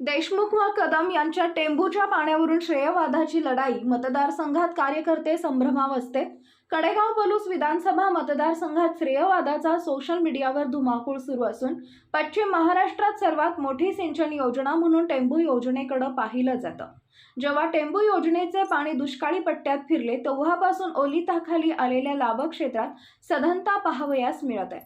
देशमुख व कदम यांच्या टेंबूच्या पाण्यावरून श्रेयवादाची लढाई मतदारसंघात कार्यकर्ते संभ्रमावस्थेत कडेगाव पलूस विधानसभा मतदारसंघात श्रेयवादाचा सोशल मीडियावर धुमाकूळ सुरू असून पश्चिम महाराष्ट्रात सर्वात मोठी सिंचन योजना म्हणून टेंबू योजनेकडे पाहिलं जातं. जेव्हा टेंबू योजनेचे पाणी दुष्काळी पट्ट्यात फिरले तेव्हापासून ओलिताखाली आलेल्या लाभ क्षेत्रात सधनता पाहावयास मिळत आहे.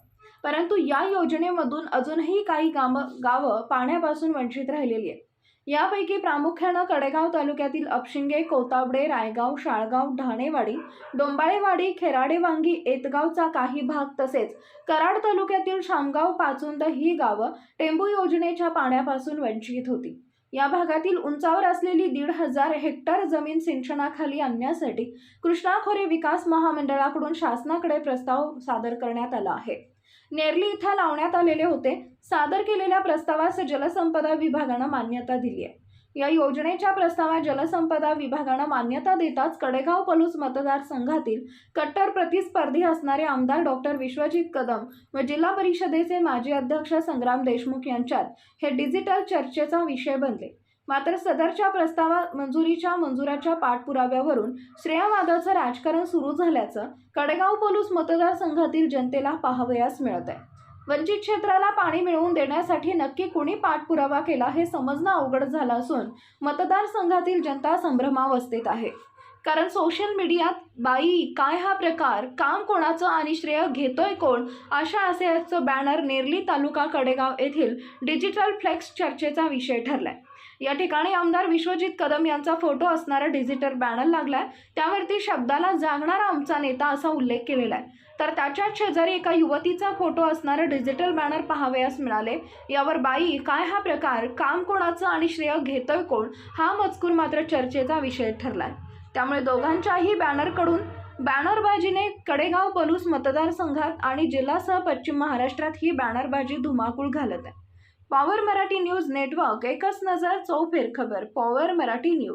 परंतु या योजनेमधून अजूनही काही गाम गावं पाण्यापासून वंचित राहिलेली आहेत. यापैकी प्रामुख्यानं कडेगाव तालुक्यातील अपशिंगे कोतावडे रायगाव शाळगाव ढाणेवाडी डोंबाळेवाडी खेराडेवांगी एतगावचा काही भाग तसेच कराड तालुक्यातील शामगाव पाचुंद ही गावं टेंबू योजनेच्या पाण्यापासून वंचित होती. या भागातील उंचावर असलेली दीड हजार हेक्टर जमीन सिंचनाखाली आणण्यासाठी कृष्णा खोरे विकास महामंडळाकडून शासनाकडे प्रस्ताव सादर करण्यात आला आहे. नेरली इथं लावण्यात आलेले होते. सादर केलेल्या प्रस्तावास जलसंपदा विभागानं मान्यता दिली आहे. या योजनेच्या प्रस्तावात जलसंपदा विभागानं मान्यता देताच कडेगाव पलूस मतदारसंघातील कट्टर प्रतिस्पर्धी असणारे आमदार डॉक्टर विश्वजित कदम व जिल्हा परिषदेचे माजी अध्यक्ष संग्राम देशमुख यांच्यात हे डिजिटल चर्चेचा विषय बनले. मात्र सदरच्या प्रस्तावा मंजुरीच्या मंजुराच्या पाठपुराव्यावरून श्रेयावादाचं राजकारण सुरू झाल्याचं कडेगाव पोलूस मतदारसंघातील जनतेला पाहावयास मिळत आहे वंचित क्षेत्राला पाणी मिळवून देण्यासाठी नक्की कुणी पाठपुरावा केला हे समजणं अवघड झालं असून मतदारसंघातील जनता संभ्रमावस्थेत आहे. कारण सोशल मीडियात बाई काय हा प्रकार? काम कोणाचं आणि श्रेय घेतोय कोण? अशा आशयाचं बॅनर नेरली तालुका कडेगाव येथील डिजिटल फ्लेक्स चर्चेचा विषय ठरलाय. या ठिकाणी आमदार विश्वजित कदम यांचा फोटो असणारा डिजिटल बॅनर लागलाय. त्यावरती शब्दाला जागणारा आमचा नेता असा उल्लेख केलेला आहे तर त्याच्याच शेजारी एका युवतीचा फोटो असणारं डिजिटल बॅनर पाहावयास मिळाले. यावर बाई काय हा प्रकार? काम कोणाचं आणि श्रेय घेतोय कोण? हा मजकूर मात्र चर्चेचा विषय ठरलाय. त्यामुळे दोघांच्याही बॅनरकडून बॅनरबाजीने कडेगाव पलूस मतदारसंघात आणि जिल्हासह पश्चिम महाराष्ट्रात ही बॅनरबाजी धुमाकूळ घालत आहे. पॉवर मराठी न्यूज नेटवर्क एकच नजर चौफेर खबर पॉवर मराठी न्यूज.